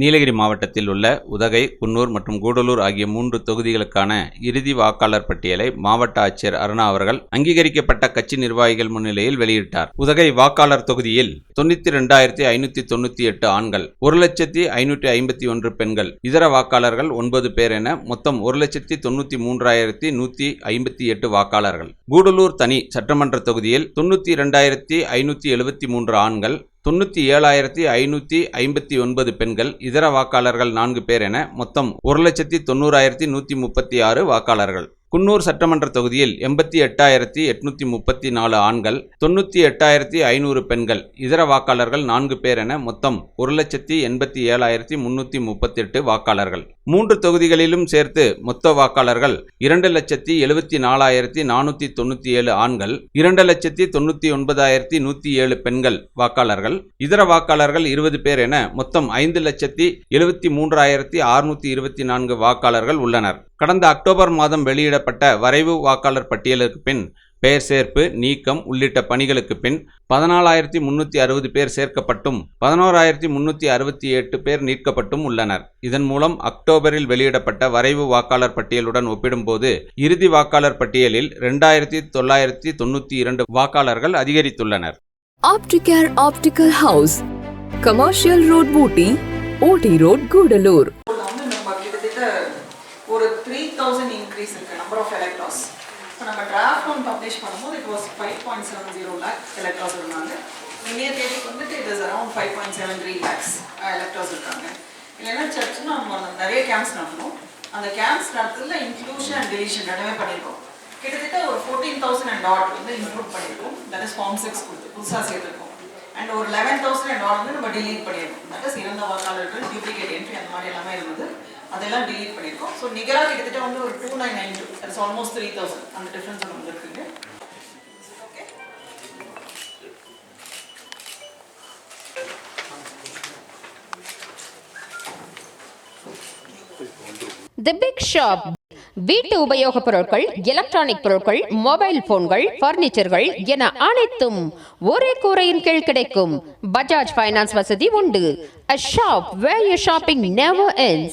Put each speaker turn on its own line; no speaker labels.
நீலகிரி மாவட்டத்தில் உள்ள உதகை குன்னூர் மற்றும் கூடலூர் ஆகிய மூன்று தொகுதிகளுக்கான இறுதி வாக்காளர் பட்டியலை மாவட்ட ஆட்சியர் அருணா அவர்கள் அங்கீகரிக்கப்பட்ட கட்சி நிர்வாகிகள் முன்னிலையில் வெளியிட்டார். உதகை வாக்காளர் தொகுதியில் தொண்ணூத்தி ரெண்டாயிரத்தி ஐநூத்தி தொண்ணூத்தி எட்டு ஆண்கள் ஒரு லட்சத்தி ஐநூற்றி ஐம்பத்தி ஒன்று பெண்கள் இதர வாக்காளர்கள் ஒன்பது பேர் என மொத்தம் ஒரு லட்சத்தி தொண்ணூத்தி மூன்றாயிரத்தி நூத்தி ஐம்பத்தி எட்டு வாக்காளர்கள். கூடலூர் தனி சட்டமன்ற தொகுதியில் தொண்ணூத்தி இரண்டாயிரத்தி ஐநூத்தி எழுபத்தி மூன்று ஆண்கள் தொண்ணூற்றி ஏழாயிரத்தி ஐநூற்றி ஐம்பத்தி ஒன்பது பெண்கள் இதர வாக்காளர்கள் நான்கு பேர் என மொத்தம் ஒரு லட்சத்தி தொண்ணூறாயிரத்தி நூற்றி முப்பத்தி ஆறு வாக்காளர்கள். குன்னூர் சட்டமன்ற தொகுதியில் எண்பத்தி எட்டாயிரத்தி எட்நூற்றி முப்பத்தி நாலு ஆண்கள் தொண்ணூற்றி எட்டாயிரத்தி ஐநூறு பெண்கள் இதர வாக்காளர்கள் நான்கு பேர் என மொத்தம் ஒரு லட்சத்தி எண்பத்தி ஏழாயிரத்தி முன்னூற்றி முப்பத்தெட்டு வாக்காளர்கள். மூன்று தொகுதிகளிலும் சேர்த்து மொத்த வாக்காளர்கள் இரண்டு லட்சத்தி எழுபத்தி நாலாயிரத்தி நானூற்றி தொண்ணூற்றி ஏழு ஆண்கள் இரண்டு லட்சத்தி தொண்ணூற்றி ஒன்பதாயிரத்தி நூற்றி ஏழு பெண்கள் வாக்காளர்கள். இதர வாக்காளர்கள் இருபது பேர் என மொத்தம் ஐந்து லட்சத்தி எழுபத்தி மூன்றாயிரத்தி அறுநூற்றி இருபத்தி நான்கு வாக்காளர்கள் உள்ளனர். கடந்த அக்டோபர் மாதம் வெளியிடப்பட்ட வரைவு வாக்காளர் பட்டியலுக்கு பின் பெயர் சேர்ப்பு நீக்கம் உள்ளிட்ட பணிகளுக்கு பின் பதினாலாயிரத்தி முன்னூற்றி அறுபது பேர் சேர்க்கப்பட்டும் பதினோராயிரத்தி முன்னூற்றி அறுபத்தி எட்டு பேர் நீக்கப்பட்டும் உள்ளனர். இதன் மூலம் அக்டோபரில் வெளியிடப்பட்ட வரைவு வாக்காளர் பட்டியலுடன் ஒப்பிடும்போது இறுதி வாக்காளர் பட்டியலில் ரெண்டாயிரத்தி தொள்ளாயிரத்தி தொண்ணூற்றி இரண்டு வாக்காளர்கள் அதிகரித்துள்ளனர்.
Opticare Optical House, Commercial Road, Booty, OT Road, Gudalur.
வந்து நம்ம கிட்டத்தட்ட ஒரு த்ரீ தௌசண்ட் இன்க்ரீஸ் இருக்கு நம்பர் ஆஃப் எலக்ட்ராஸ் இப்போ நம்ம டிராஃப்ட் ஒன் பப்ளிஷ் பண்ணும்போது it was five point seven zero lakh electors இருந்தாங்க. இந்திய தேதிக்கு வந்துட்டு it is around five point seven three lakhs electors இருக்காங்க. இல்லைன்னா சர்ச்சுன்னு நம்ம நிறைய கேம்ப்ஸ் நடத்தணும் அந்த கேம்ப்ஸ் நடத்துறதுல இன்க்ளூஷன் அண்ட் டெலிஷன் ரெண்டுமே பண்ணியிருக்கோம் கிட்டத்தட்ட ஒரு ஃபோர்டீன் தௌசண்ட் அண்ட் டாட் வந்து இன்க்ளூட் பண்ணியிருக்கோம் தட் இஸ் ஃபார்ம் சிக்ஸ் கொடுத்து புதுசாக சேர்த்துருக்கோம். அண்ட் ஒரு லெவன் தௌசண்ட் அண்ட் டாட் வந்து நம்ம delete பண்ணியிருக்கோம் தட் இஸ் இறந்த வாக்காளர்கள் டூப்ளிகேட் என்ட்ரி அந்த மாதிரி எல்லாமே இருந்தது. அதெல்லாம் டிலீட் பண்ணியிருக்கோம் ஸோ நிகராக கிட்டத்தட்ட வந்து ஒரு two nine nine two it's almost three thousand அந்த டிஃப்ரென்ஸ் வந்து இருக்குங்க
தி பிக் ஷாப் வீட்டு உபயோகப் பொருட்கள் எலக்ட்ரானிக் பொருட்கள் மொபைல் போன்கள் பர்னிச்சர்கள் என அனைத்தும் ஒரே கூரையின் கீழ் கிடைக்கும். பஜாஜ் ஃபைனான்ஸ் வசதி உண்டு. A shop where your shopping never ends.